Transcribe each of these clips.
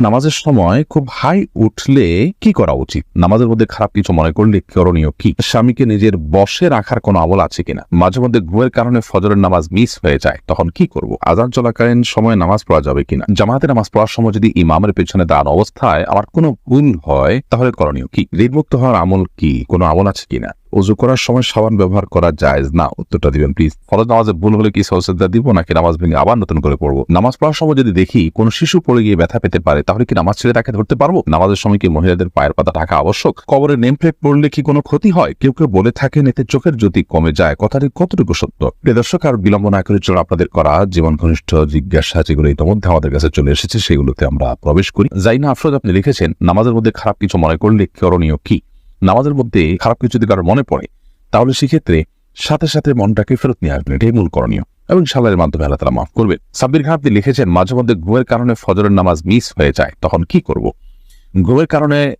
নামাজের সময় খুব হাই উঠলে কি করা উচিত? নামাজের মধ্যে খারাপ কিছু মনে করলে করণীয় কি? স্বামীকে নিজের বসে রাখার কোনো আমল আছে কিনা? মাঝে মধ্যে ঘুমের কারণে ফজরের নামাজ মিস হয়ে যায়, তখন কি করব? আজান চলাকালীন সময় নামাজ পড়া যাবে কিনা? জামাতে নামাজ পড়ার সময় যদি ইমামের পেছনে দাঁড়ানো অবস্থায় আমার কোনো ভুল হয়, তাহলে করণীয় কি? ঋণমুক্ত হওয়ার আমল কি? কোনো আমল আছে কিনা? উজু করার সময় সাবান ব্যবহার করা জায়েজ না, উত্তরটা দিবেন প্লিজ ফরজ নামাজে ভুল হলে কি সহসেদা দিব, নাকি নামাজ ভেঙে আবার নতুন করে পড়ব? নামাজ পড়ার সময় যদি দেখি কোনো শিশু পড়ে গিয়ে ব্যথা পেতে পারে, তাহলে কি নামাজ ছেড়ে তাকে ধরতে পারব? নামাজের সময় কি মহিলাদের পায়ের পাতা ঢাকা আবশ্যক? কবরে নেম প্লেট পড়লে কি কোনো ক্ষতি হয়? কেউ কেউ বলে থাকেন, এতে চোখের জ্যোতি কমে যায়। কথাটি কতটুকু সত্য? দর্শক, আর বিলম্ব না করে চলো আপনাদের করা জীবন ঘনিষ্ঠ জিজ্ঞাসা, যেগুলো ইতিমধ্যে আমাদের কাছে চলে এসেছে, সেগুলোতে আমরা প্রবেশ করি। যাই না আফরোজ আপনি লিখেছেন, নামাজের মধ্যে খারাপ কিছু মনে করলে করণীয় কি? নামাজের মধ্যে খারাপ কিছু যদি কারও মনে পড়ে, তাহলে সেক্ষেত্রে সাথে সাথে মনটাকে ফেরত নিয়ে আসবেন। এটাই মূল করণীয়। এবং সালারের মাধ্যমে আল্লাহ তালা মাফ করবেন। সাব্বির খান আপনি লিখেছেন, মাঝে মধ্যে ঘুমের কারণে ফজরের নামাজ মিস হয়ে যায়, তখন কি করব? ঘুমের কারণে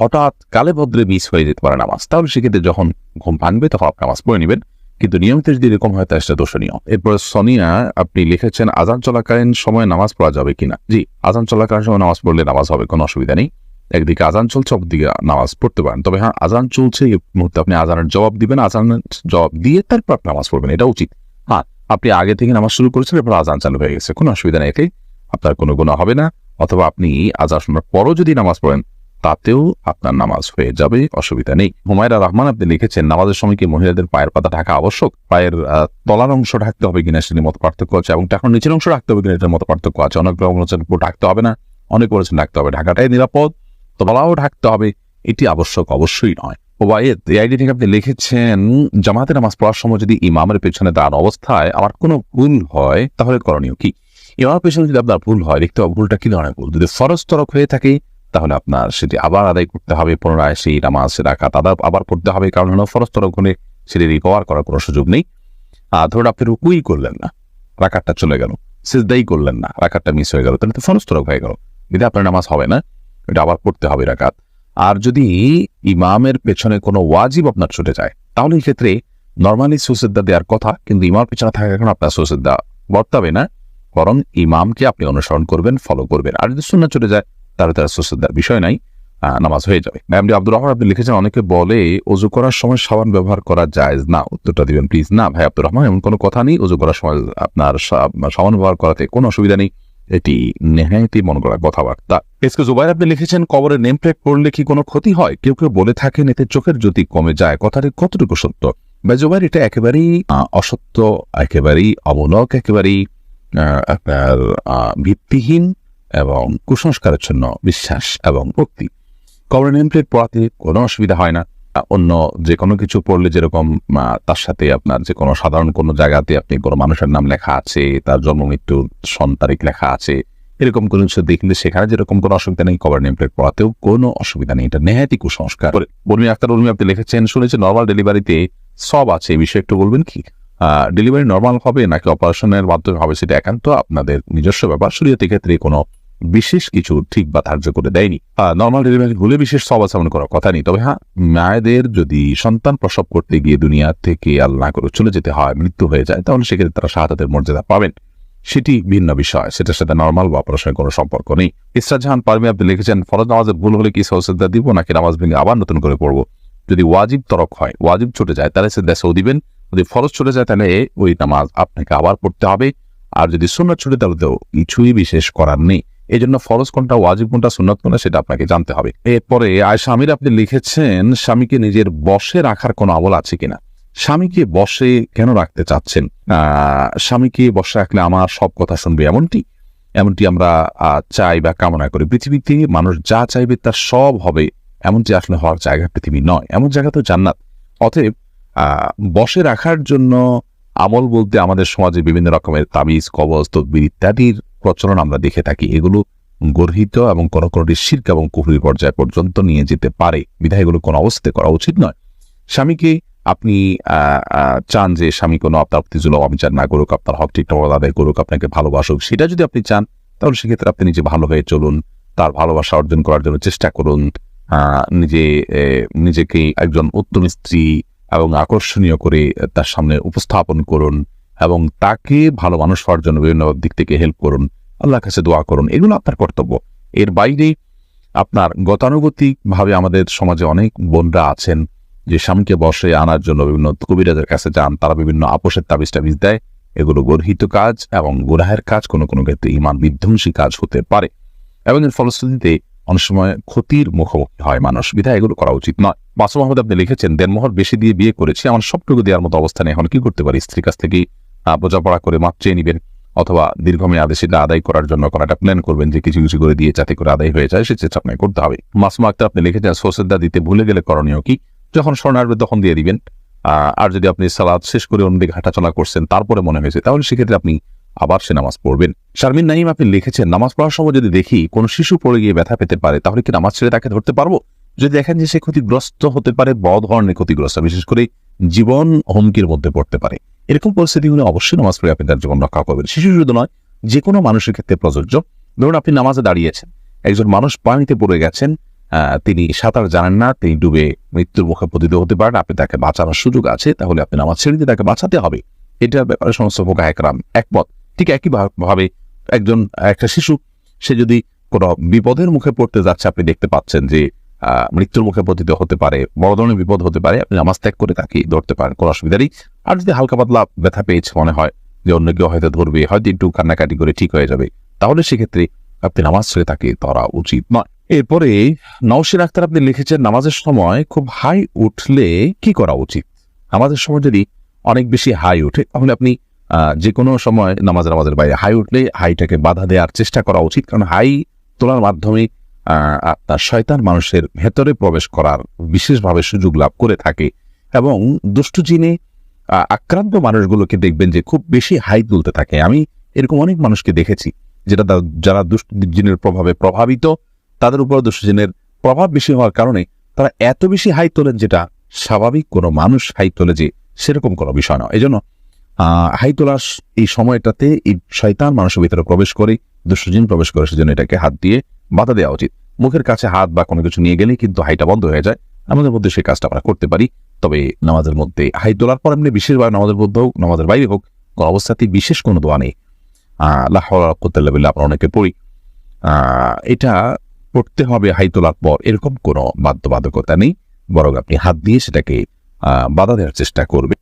হঠাৎ কালে ভদ্রে মিস হয়ে যেতে পারে নামাজ। তাহলে সেক্ষেত্রে যখন ঘুম ভাঙবে, তখন আপনি নামাজ পড়ে নেবেন। কিন্তু নিয়মিত যদি এরকম হয় তাহলে সেটা দোষণীয়। এরপর সোনিয়া, আপনি লিখেছেন, আজান চলাকালীন সময় নামাজ পড়া যাবে কিনা? জি, আজান চলাকালীন সময় নামাজ পড়লে নামাজ হবে, কোনো অসুবিধা নেই। একদিকে আজান চলছে, অপরদিকে নামাজ পড়তে পারেন। তবে হ্যাঁ আজান চলছে, এই মুহূর্তে আপনি আজানের জবাব দিবেন, আজানের জবাব দিয়ে তারপর আপনি নামাজ পড়বেন, এটা উচিত। হ্যাঁ আপনি আগে থেকে নামাজ শুরু করেছেন, এরপর আজান চালু হয়ে গেছে, কোনো অসুবিধা নেই, এতে আপনার কোনো গুণা হবে না। অথবা আপনি আজান শোনার পরও যদি নামাজ পড়েন, তাতেও আপনার নামাজ হয়ে যাবে, অসুবিধা নেই। হুমায়রা রহমান, আপনি লিখেছেন, নামাজের সময় কি মহিলাদের পায়ের পাতা ঢাকা আবশ্যক? পায়ের তলার অংশ ঢাকতে হবে কিনা সেটির মতো পার্থক্য আছে, এবং এখন নিচের অংশ রাখতে হবে কিনা এটার মতো পার্থক্য আছে। অনেক রকম ঢাকতে হবে না, অনেক বলেছেন ঢাকতে হবে। ঢাকাটাই নিরাপদ। তলাও ঢাকতে হবে, এটি আবশ্যক অবশ্যই নয়। ওবায়েদ, এই আইডি থেকে আপনি লিখেছেন জামাতে নামাজ পড়ার সময় যদি ইমামের পেছনে দাঁড়ানো অবস্থায় আমার কোনো ভুল হয়, তাহলে করণীয় কি? ইমামের পেছনে যদি আপনার ভুল হয়, দেখতে হবে ভুলটা কি ধরনের ভুল? যদি ফরজ তরক হয়ে থাকে, তাহলে আপনার সেটি আবার আদায় করতে হবে, পুনরায় সেই নামাজ রাখাত আদা আবার পড়তে হবে, কারণ হলো ফরজ তরক হলে সেটি রিকভার করার কোনো সুযোগ নেই। আর ধরুন আপনি রুকুই করলেন না রাখারটা চলে গেল, সিজদাই করলেন না রাখারটা মিস হয়ে গেল, তাহলে তো ফরজ তরক হয়ে গেল। যদি আপনার নামাজ হবে না। এটা আবার পড়তে হবে রাকাত। আর যদি ইমামের পেছনে কোনো ওয়াজিব আপনার ছুটে যায়, তাহলে এই ক্ষেত্রে নর্মালি সুসিদ্ধা দেওয়ার কথা, কিন্তু ইমাম পেছনে থাকার কারণে আপনার সুসিদ্ধা বর্তাবে না। বরং ইমামকে আপনি অনুসরণ করবেন ফলো করবেন। আর যদি শূন্য চলে যায়, তাহলে তার সুসিদ্ধার বিষয় নাই নামাজ হয়ে যাবে। এমডি আব্দুর রহমান, আপনি লিখেছেন, অনেকে বলে অজু করার সময় সাবান ব্যবহার করা যায় না। উত্তরটা দিবেন প্লিজ না। ভাই আব্দুর রহমান, এমন কোনো কথা নেই অজু করার সময় আপনার সাবান ব্যবহার করাতে কোনো অসুবিধা নেই। এটি নেহায়তি মনে করা কথাবার্তা। এসকে জুবাইর আপনি লিখেছেন, কবরে নেম প্লেট পড়লে কি কোনো ক্ষতি হয়? কেউ কেউ বলে থাকেন, এতে চোখের জ্যোতি কমে যায়। কথাটি কতটুকু সত্য? ভাই জুবাইর, এটা একেবারেই অসত্য, একেবারেই অবলক, একেবারেই আপনার ভিত্তিহীন এবং কুসংস্কারের জন্য বিশ্বাস এবং ভক্তি। কবরে নেম প্লেট পড়াতে কোনো অসুবিধা হয় না। অন্য যে কোনো কিছু পড়লে যেরকম তার সাথে আপনার যে কোনো সাধারণ কোনো জায়গাতে আপনি কোনো মানুষের নাম লেখা আছে, তার জন্ম মৃত্যুর সন, তারিখ লেখা আছে, এরকম কোনো কিছু দেখলে সেখানে যেরকম কোনো অসুবিধা নেই কভার নেম প্লেট পড়াতেও কোনো অসুবিধা নেই। এটা নেহাতি কুসংস্কার। বর্মি আক্তার উর্মি আপনি লিখেছেন, শুনেছি নর্মাল ডেলিভারিতে সব আছে, এই বিষয়ে একটু বলবেন কি? ডেলিভারি নর্মাল হবে নাকি অপারেশনের মাধ্যমে হবে সেটা একান্ত আপনাদের নিজস্ব ব্যাপার। শরীয়তের ক্ষেত্রে কোনো বিশেষ কিছু ঠিক বা ধার্য করে দেয়নি। নর্মাল ডেলিভারি হলে বিশেষ সব আছে করার কথা নেই। তবে হ্যাঁ মায়েদের যদি সন্তান প্রসব করতে গিয়ে দুনিয়া থেকে আল্লাহ করে চলে যেতে হয়, মৃত্যু হয়ে যায়, তাহলে সেক্ষেত্রে তারা শাহাদাতের মর্যাদা পাবেন। সেটি ভিন্ন বিষয়। সেটার সাথে নর্মাল বা অপারেশনের কোনো সম্পর্ক নেই। ইসরা জাহান পারমি আপনি লিখেছেন, ফরজ নামাজে ভুল হলে কি সহসেদা দিব, নাকি নামাজ ভেঙে আবার নতুন করে পড়ব? যদি ওয়াজিব তরক হয়, ওয়াজিব ছুটে যায়, তাহলে সে দেশেও দিবেন। যদি ফরজ ছুটে যায়, তাহলে ওই নামাজ আপনাকে আবার পড়তে হবে। আর যদি সুন্নত ছুটে, তাহলে তো কিছুই বিশেষ করার নেই। এই জন্য ফরজ কোনটা, ওয়াজিব কোনটা, সুন্নত কোনটা সেটা আপনাকে জানতে হবে। এরপরে আয়সা আমির আপনি লিখেছেন, স্বামীকে নিজের বসে রাখার কোনো আমল আছে কিনা? স্বামীকে বসে কেন রাখতে চাচ্ছেন? স্বামীকে বসে রাখলে আমার সব কথা শুনবে এমনটি? এমনটি আমরা চাই বা কামনা করি। পৃথিবীতে মানুষ যা চাইবে তার সব হবে। এমনটি আসলে হওয়ার জায়গা পৃথিবী নয়। এমন জায়গা তো জান্নাত। অতএব বসে রাখার জন্য আমল বলতে আমাদের সমাজে বিভিন্ন রকমের তাবিজ, কবজ, তদবির ইত্যাদির প্রচলন আমরা দেখে থাকি। এগুলো গর্হিত এবং কোনো কোনোটি শির্ক এবং কুহুরির পর্যায় পর্যন্ত নিয়ে যেতে পারে। বিধায় এগুলো কোনো অবস্থাতে করা উচিত নয়। স্বামীকে আপনি চান যে স্বামী কোনো আপনার প্রতি জুলম, অবিচার না করুক, আপনার হক ঠিকঠাক আদায় করুক, আপনাকে ভালোবাসুক, সেটা যদি আপনি চান, তাহলে সেক্ষেত্রে আপনি নিজে ভালো হয়ে চলুন, তার ভালোবাসা অর্জন করার জন্য চেষ্টা করুন নিজে নিজেকে একজন উত্তম স্ত্রী এবং আকর্ষণীয় করে তার সামনে উপস্থাপন করুন। এবং তাকে ভালো মানুষ হওয়ার জন্য বিভিন্ন দিক থেকে হেল্প করুন আল্লাহর কাছে দোয়া করুন এগুলো আপনার কর্তব্য। এর বাইরে আপনার গতানুগতিক ভাবে আমাদের সমাজে অনেক বোনরা আছেন যে স্বামীকে বসে আনার জন্য বিভিন্ন কবিরাজের কাছে যান তারা বিভিন্ন আপোষের তাবিজ টাবিজ দেয়। এগুলো গর্হিত কাজ এবং গুনাহের কাজ কোনো কোনো ক্ষেত্রে ইমান বিধ্বংসী কাজ হতে পারে এবং এর ফলশ্রুতিতে অনেক সময় ক্ষতির মুখোমুখি হয় মানুষ। বিধায় এগুলো করা উচিত নয়। মাসুম আহমদ আপনি লিখেছেন দেড়মোহর বেশি দিয়ে বিয়ে করেছি আমার সবটুকু দেওয়ার মতো অবস্থানে এখন কি করতে পারি? স্ত্রীর কাছ আহ, বোঝাপড়া করে মাপ চেয়ে নিবেন অথবা দীর্ঘমেয়াদে সেটা আদায় করার জন্য একটা প্ল্যান করবেন যে কিছু কিছু করে দিয়ে যাতে করে আদায় হয়ে যায়, সে চেষ্টা আপনাকে করতে হবে। মাসমা আক্তার আপনি লিখেছেন সোসেদা দিতে ভুলে গেলে করণীয় কি? যখন স্মরণ আসবে তখন দিয়ে দিবেন। আর যদি আপনি সালাদ শেষ করে অন্যদিকে হাঁটাচলা করছেন, তারপরে মনে হয়েছে, তাহলে সেক্ষেত্রে আপনি আবার সে নামাজ পড়বেন। শারমিন নাইম আপনি লিখেছেন, নামাজ পড়ার সময় যদি দেখি কোন শিশু পড়ে গিয়ে ব্যথা পেতে পারে, তাহলে কি নামাজ ছেড়ে তাকে ধরতে পারব? যদি দেখেন যে সে ক্ষতিগ্রস্ত হতে পারে, বড় ধরনের ক্ষতিগ্রস্ত, বিশেষ করে জীবন হুমকির মধ্যে পড়তে পারে। এরকম পরিস্থিতি হলে অবশ্যই নামাজ পড়ে আপনি তার জীবন রক্ষা করবেন। শিশু শুধু নয় যে কোনো মানুষের ক্ষেত্রে প্রযোজ্য। ধরুন আপনি নামাজে দাঁড়িয়েছেন, একজন মানুষ পানিতে পড়ে গেছেন তিনি সাঁতার জানেন না, তিনি ডুবে মৃত্যুর মুখে পতিত হতে পারেন, আপনি তাকে বাঁচানোর সুযোগ আছে, তাহলে আপনি নামাজ ছেড়ে দিয়ে তাকে বাঁচাতে হবে। এটার ব্যাপারে সমস্ত ফোকা একরাম একমত। ঠিক একই ভাবে একজন, একটা শিশু, সে যদি কোনো বিপদের মুখে পড়তে যাচ্ছে, আপনি দেখতে পাচ্ছেন যে মৃত্যুর মুখে পতিত হতে পারে, বড় ধরনের বিপদ হতে পারে, আপনি নামাজ ত্যাগ করে তাকে ধরতে পারেন, কোনো অসুবিধা নেই আর যদি হালকা পাতলা ব্যথা পেয়েছে মনে হয়, যে অন্য কেউ হয়তো ধরবে, হয়তো একটু কান্নাকাটি করে ঠিক হয়ে যাবে, তাহলে সেক্ষেত্রে আপনি নামাজ ছেড়ে তাকে ধরা উচিত নয়। এরপরে নওশির আক্তার আপনি লিখেছেন, নামাজের সময় খুব হাই উঠলে কি করা উচিত? নামাজের সময় যদি অনেক বেশি হাই উঠে তাহলে আপনি যে কোনো সময় নামাজ নামাজের বাইরে হাই উঠলে হাইটাকে বাধা দেওয়ার চেষ্টা করা উচিত। কারণ হাই তোলার মাধ্যমে আপনার শয়তান মানুষের ভেতরে প্রবেশ করার বিশেষভাবে সুযোগ লাভ করে থাকে এবং দুষ্টু জিনে আক্রান্ত মানুষগুলোকে দেখবেন যে খুব বেশি হাই তুলতে থাকে। আমি এরকম অনেক মানুষকে দেখেছি যেটা যারা দুষ্টু জিনের প্রভাবে প্রভাবিত, তাদের উপর দুষ্টু জিনের প্রভাব বেশি হওয়ার কারণে তারা এত বেশি হাই তোলেন যেটা স্বাভাবিক কোনো মানুষ হাই তোলে যে সেরকম কোনো বিষয় নয়। এই জন্য হাই তোলার এই সময়টাতে এই শয়তান মানুষের ভিতরে প্রবেশ করে দুষ্টজিন প্রবেশ করে, সেজন্য এটাকে হাত দিয়ে বাধা দেওয়া উচিত। মুখের কাছে হাত বা কোনো কিছু নিয়ে গেলেই কিন্তু হাইটা বন্ধ হয়ে যায়। আমাদের মধ্যে সেই কাজটা আমরা করতে পারি। তবে নামাজের মধ্যে হাই তোলার পর এমনি বিশেষভাবে নামাজের মধ্যে হোক, নামাজের বাইরে হোক, কোনো অবস্থাতেই বিশেষ কোনো দোয়া নেই। আল্লাহ বলে আমরা অনেকে পড়ি। এটা পড়তে হবে হাই তোলার পর এরকম কোনো বাধ্যবাধকতা নেই। বরং আপনি হাত দিয়ে সেটাকে বাধা দেওয়ার চেষ্টা করবে